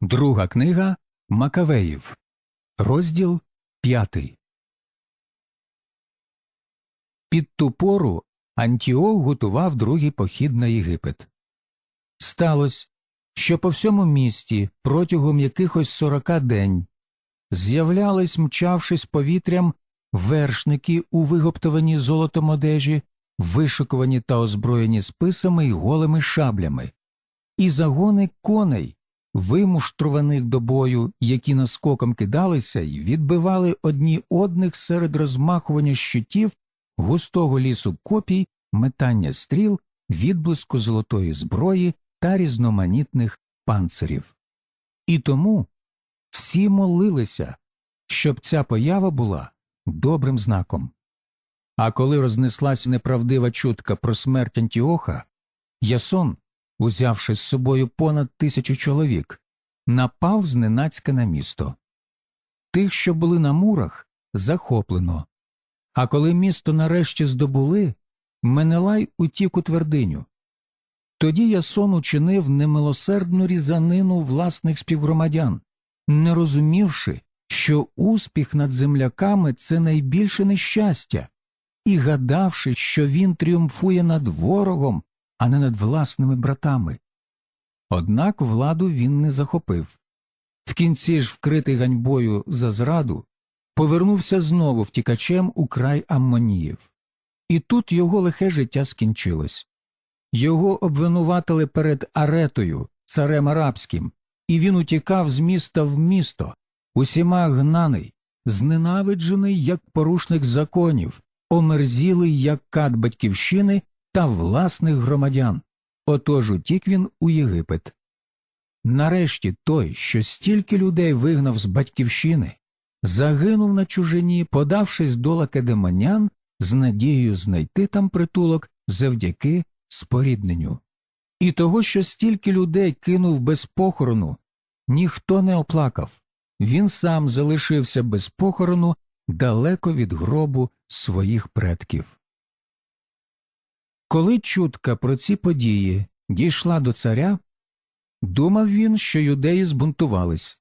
Друга книга Макавеїв, розділ п'ятий. Під ту пору Антіох готував другий похід на Єгипет. Сталося, що по всьому місті протягом якихось сорока день з'являлись, мчавшись повітрям, вершники у вигоптованій золотом одежі, вишикувані та озброєні списами й голими шаблями, і загони коней, вимуштруваних до бою, які наскоком кидалися й відбивали одні одних серед розмахування щитів, густого лісу копій, метання стріл, відблиску золотої зброї та різноманітних панцирів. І тому всі молилися, щоб ця поява була добрим знаком. А коли рознеслась неправдива чутка про смерть Антіоха, Ясон, узявши з собою понад тисячу чоловік, напав зненацька на місто. Тих, що були на мурах, захоплено. А коли місто нарешті здобули, Менелай утік у твердиню. Тоді Ясон учинив немилосердну різанину власних співгромадян, не розумівши, що успіх над земляками це найбільше нещастя, і гадавши, що він тріумфує над ворогом, а не над власними братами. Однак владу він не захопив. В кінці ж, вкритий ганьбою за зраду, повернувся знову втікачем у край Аммоніїв. І тут його лихе життя скінчилось. Його обвинуватили перед Аретою, царем арабським, і він утікав з міста в місто, усіма гнаний, зненавиджений як порушник законів, омерзілий як кат батьківщини та власних громадян. Отож утік він у Єгипет. Нарешті той, що стільки людей вигнав з батьківщини, загинув на чужині, подавшись до лакедемонян з надією знайти там притулок завдяки спорідненню. І того, що стільки людей кинув без похорону, ніхто не оплакав. Він сам залишився без похорону далеко від гробу своїх предків. Коли чутка про ці події дійшла до царя, думав він, що юдеї збунтувались.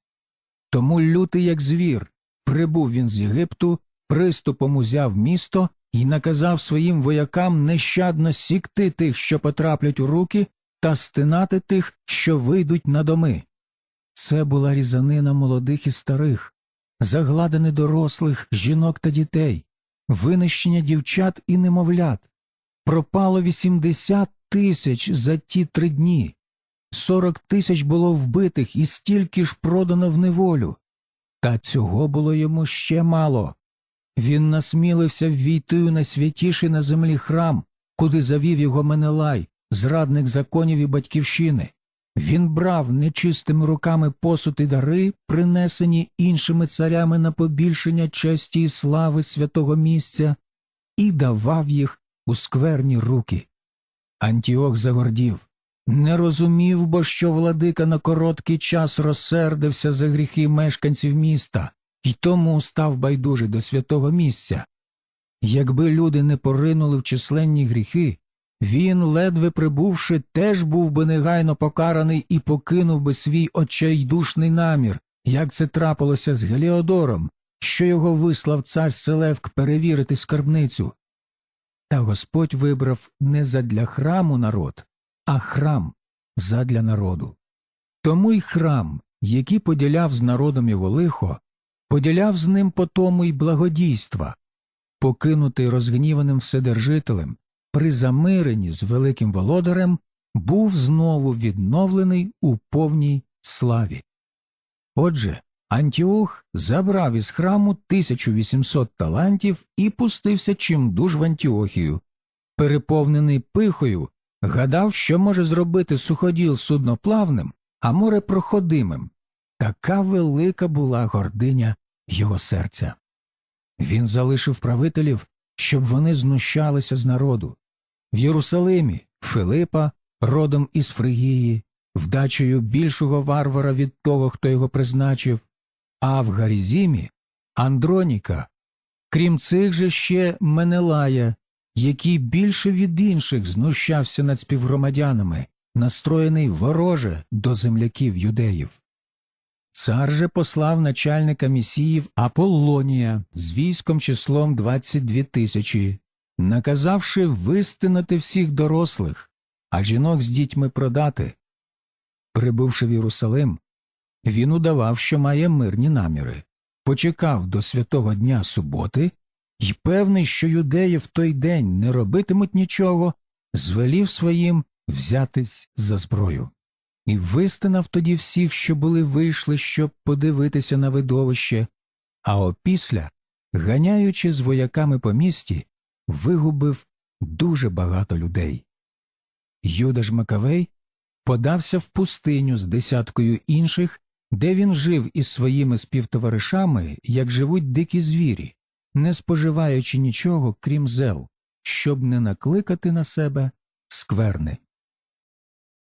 Тому лютий, як звір, прибув він з Єгипту, приступом узяв місто і наказав своїм воякам нещадно сікти тих, що потраплять у руки, та стинати тих, що вийдуть на доми. Це була різанина молодих і старих, загладини дорослих, жінок та дітей, винищення дівчат і немовлят. Пропало 80 тисяч за ті три дні, 40 тисяч було вбитих і стільки ж продано в неволю. Та цього було йому ще мало. Він насмілився ввійти у найсвятіший на землі храм, куди завів його Менелай, зрадник законів і батьківщини. Він брав нечистими руками посуд і дари, принесені іншими царями на побільшення честі і слави святого місця, і давав їх у скверні руки. Антіох загордів. Не розумів, бо що владика на короткий час розсердився за гріхи мешканців міста і тому став байдужий до святого місця. Якби люди не поринули в численні гріхи, він, ледве прибувши, теж був би негайно покараний і покинув би свій очайдушний намір, як це трапилося з Геліодором, що його вислав цар Селевк перевірити скарбницю. Та Господь вибрав не задля храму народ, а храм задля народу. Тому й храм, який поділяв з народом його лихо, поділяв з ним потому й благодійства, покинутий розгніваним вседержителем, при замиренні з великим володарем, був знову відновлений у повній славі. Отже, Антіох забрав із храму 1800 талантів і пустився чимдуж в Антіохію. Переповнений пихою, гадав, що може зробити суходіл судноплавним, а море проходимим. Така велика була гординя його серця. Він залишив правителів, щоб вони знущалися з народу. В Єрусалимі Филипа, родом із Фригії, вдачею більшого варвара від того, хто його призначив, а в Гарізімі Андроніка, крім цих же ще Менелая, який більше від інших знущався над співгромадянами, настроєний вороже до земляків юдеїв. Цар же послав начальника місіїв Аполлонія з військом числом 22 тисячі, наказавши вистинати всіх дорослих, а жінок з дітьми продати. Прибувши в Єрусалим, він удавав, що має мирні наміри, почекав до святого дня суботи і, певний, що юдеї в той день не робитимуть нічого, звелів своїм взятись за зброю. І вистинав тоді всіх, що були вийшли, щоб подивитися на видовище, а опісля, ганяючи з вояками по місті, вигубив дуже багато людей. Юда ж Макавей подався в пустиню з десяткою інших, де він жив із своїми співтоваришами, як живуть дикі звірі, не споживаючи нічого, крім зел, щоб не накликати на себе скверни.